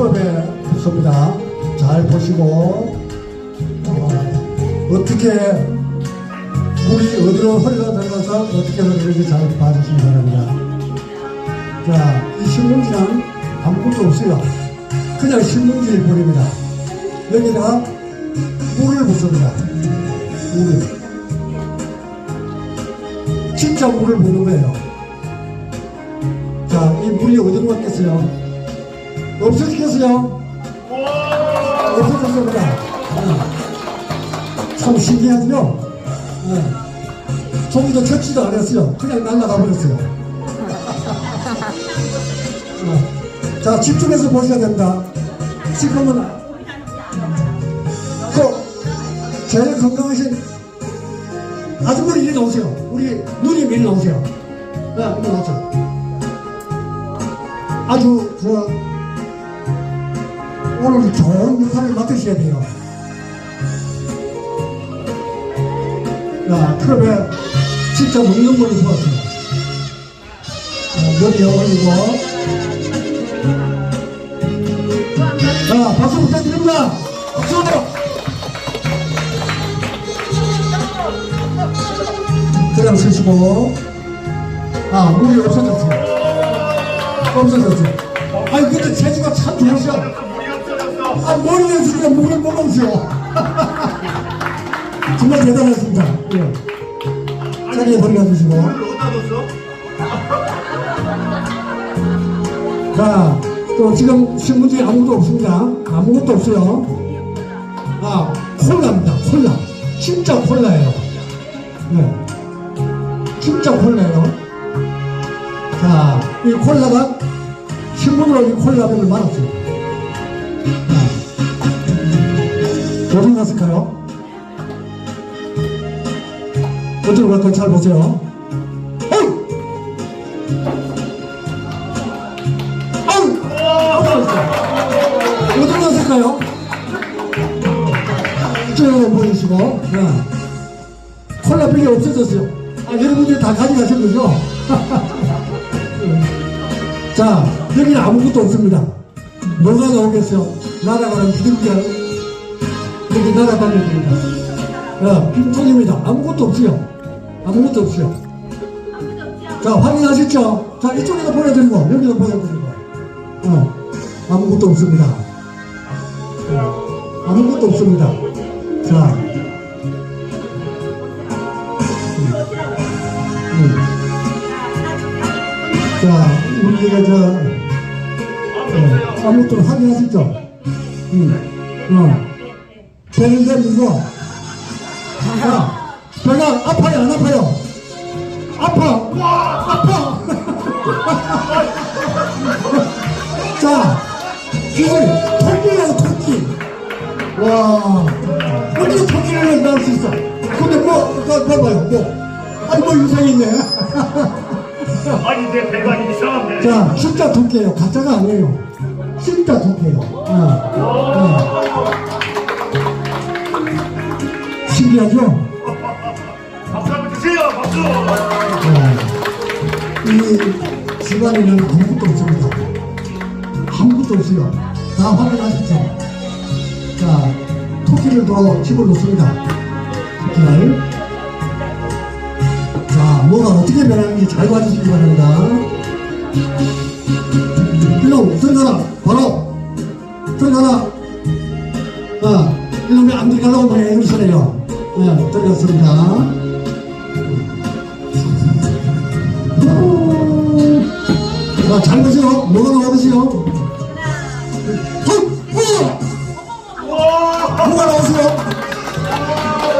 컵에 붓습니다. 잘 보시고, 어, 떻게 물이 어디로 흐르가 들어가서 어떻게 흐르는지 잘 봐주시기 바랍니다. 자, 이 신문지는 아무것도 없어요. 그냥 신문지를 버립니다. 여기다가 물을 붓습니다. 물을. 진짜 물을 붓는 거예요. 자, 이 물이 어디로 갔겠어요? 없어지겠어요? 없어졌습니다. 네. 참 신기하죠? 네. 조기도 쳤지도 않았어요. 그냥 날아가 버렸어요. 네. 자, 집중해서 보셔야 됩니다. 지금은, 그, 제일 건강하신 아주머니 이리 나오세요. 우리 누님 이리 나오세요. 네, 이리 나오세요. 아주, 저, 오늘 좋은 역할을 맡으셔야 돼요. 자, 컵에 진짜 먹는 걸로 부었어요. 자, 여기에 올리고. 자, 박수 부탁드립니다. 박수! 그냥 쓰시고. 아, 물이 없어졌어요. 없어졌어요. 아니, 근데 재주가 참 좋으셔. 아, 머리에 지금 물을 먹으세요. 정말 대단하십니다. 예. 자리에 돌려주시고. 자, 또 지금 신문지에 아무것도 없습니다. 아무것도 없어요. 아, 콜라입니다. 콜라. 진짜 콜라예요. 네. 진짜 콜라예요. 자, 이 콜라가 신문으로 이 콜라병을 말았어요. 어디 갔을까요? 어디로 갈까요? 잘 보세요. 어디로 보이시고, 네. 콜라병이 없어졌어요. 아, 여러분들이 다 가져가신 거죠? 자, 여기는 아무것도 없습니다. 뭐가 나오겠어요? 날아가는 비둘기가 여기 날아다닙니다. 야, 빈통입니다. 아무것도 없어요. 아무것도 없어요. 자, 확인하셨죠? 자, 이쪽에도 보여드리고, 여기도 보여드리고. 어, 아무것도 없습니다. 어, 아무것도 없습니다. 자, 음. 자, 우리가 저, 어, 아무것도 확인하셨죠? 음, 어. 배는 데리고 자, 배가 아파요 안 아파요? 아파. 아파. 자 이걸 토끼예요 토끼 와. 어떻게 토끼를 낳을 수 있어? 근데 뭐 봐- 봐봐요 뭐. 아니 뭐 유상이 있네. 아니 내 배가 이상한데. 자 진짜 토끼예요. 가짜가 아니에요 진짜 토끼예요 어. 어. 신기하죠? 박수 한번 주세요. 박수. 이 집안에는 아무것도 없습니다. 아무것도 없어요. 다 확인하셨죠? 자, 토끼를 더 집어넣습니다. 토끼를. 자, 뭐가 어떻게 변하는지 잘 봐주시기 바랍니다. 일로, 들어가라. 바로. 들어가라. 자, 이놈이 안 들어가려고 뭐 애를 네, 들어갔습니다. 자, 잘 보세요. 뭐가 나오세요? 헛! 어! 뭐가 나오세요?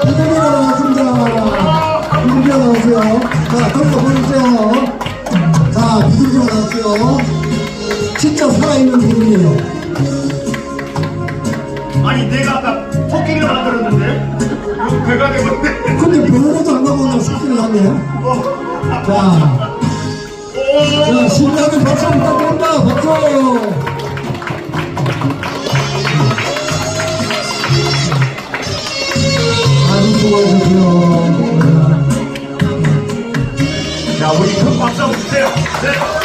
비둘기가 나왔습니다. 비둘기가 나오세요. 자, 돌려 보여주세요. 자, 비둘기가 나왔어요. 진짜 살아있는 비둘기예요. 아니 내가 아까 토끼를 만들었는데 이거 배가 되었네. 근데 병원에도 안 가고 그냥 새끼를 하네. 자, 자, 신나게 박수 부탁드립니다. 박수! 아주 수고하셨고요. 자 우리 큰 박수 한번 주세요. 네.